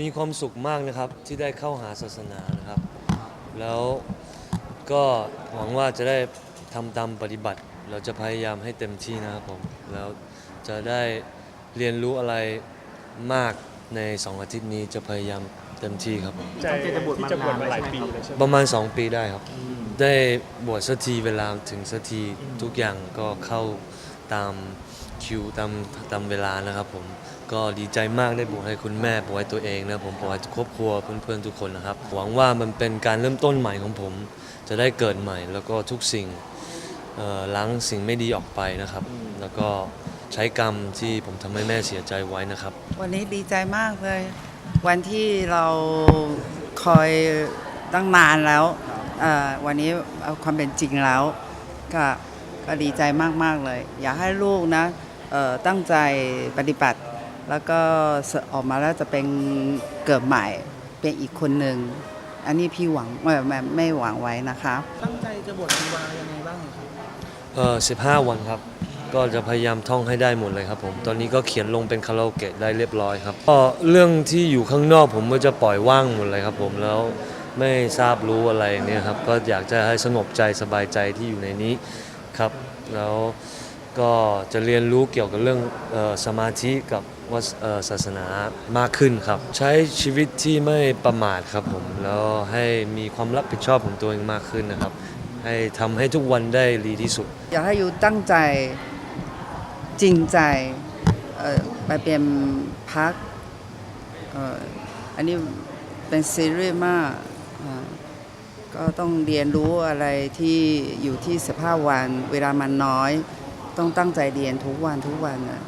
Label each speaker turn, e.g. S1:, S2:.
S1: มีความสุขมากนะครับที่ได้เข้าหาศาสนานะครับ แล้วก็หวังว่าจะได้ทำตามปฏิบัติ เราจะพยายามให้เต็มที่นะครับผมแล้วจะได้เรียนรู้อะไรมากในสองอาทิตย์นี้จะพยายามเต็มที่ครับผม
S2: ใจ
S3: ตั้งใจจะบวชมา
S2: ที่จะบวชมาหลาย
S3: นานแล้ว
S2: ปี
S3: ใช่ไหมครับ
S2: เลยใช่ไหม
S1: ประมาณ 2 ปีได้ครับ ได้บวชสักทีเวลาถึงสักทีทุกอย่างก็เข้าตาม คิวตามตามเวลานะครับผมก็ดีใจมากได้บวชให้คุณแม่บวชให้ตัวเองนะผมบวชให้ครอบครัวเพื่อนๆทุกคนนะครับ หวังว่ามันเป็นการเริ่มต้นใหม่ของผม จะได้เกิดใหม่ แล้วก็ทุกสิ่งเอ่อล้างสิ่งไม่ดีออกไปนะครับ แล้วก็ใช้กรรมที่ผมทำให้แม่เสียใจไว้นะครับ
S4: วันนี้ดีใจมากเลย วันที่เราคอยตั้งนานแล้วเอ่อวันนี้เอาความเป็นจริงแล้ว ก็ก็ดีใจมาก ๆ เลย อยากให้ลูกนะ ตั้งใจปฏิบัติ แล้วก็ออกมาแล้วจะเป็นเกิดใหม่เป็นอีกคนหนึ่งอันนี้พี่หวังไม่ไม่ไม่หวังไว้นะคะ
S3: ตั้งใจจะบวชชีวายังไงบ้างครับ
S1: เออ15วันครับ ก็จะพยายามท่องให้ได้หมดเลยครับผมตอนนี้ก็เขียนลงเป็นคาราโอเกะได้เรียบร้อยครับก็เรื่องที่อยู่ข้างนอกผมก็จะปล่อยว่างหมดเลยครับผมแล้วไม่ทราบรู้อะไรเนี่ยครับก็อยากจะให้สงบใจสบายใจที่อยู่ในนี้ครับ แล้ว ก็จะเรียนรู้เกี่ยวกับเรื่องออสมาธิกับว่าศาสนามากขึ้นครับ ใช้ชีวิตที่ไม่ประมาทครับผมแล้วให้มีความรับผิดชอบของตัวเองมากขึ้นนะครับ ให้ทำให้ทุกวันได้ดีที่สุด
S4: อยากให้ยูตั้งใจจริงใจไปเป็นพักอ,อันนี้เป็นซีรียสมาก ก็ต้องเรียนรู้อะไรที่อยู่ที่สภาพวันเวลามันน้อย ต้องตั้งใจเรียนทุกวันทุกวันน่ะ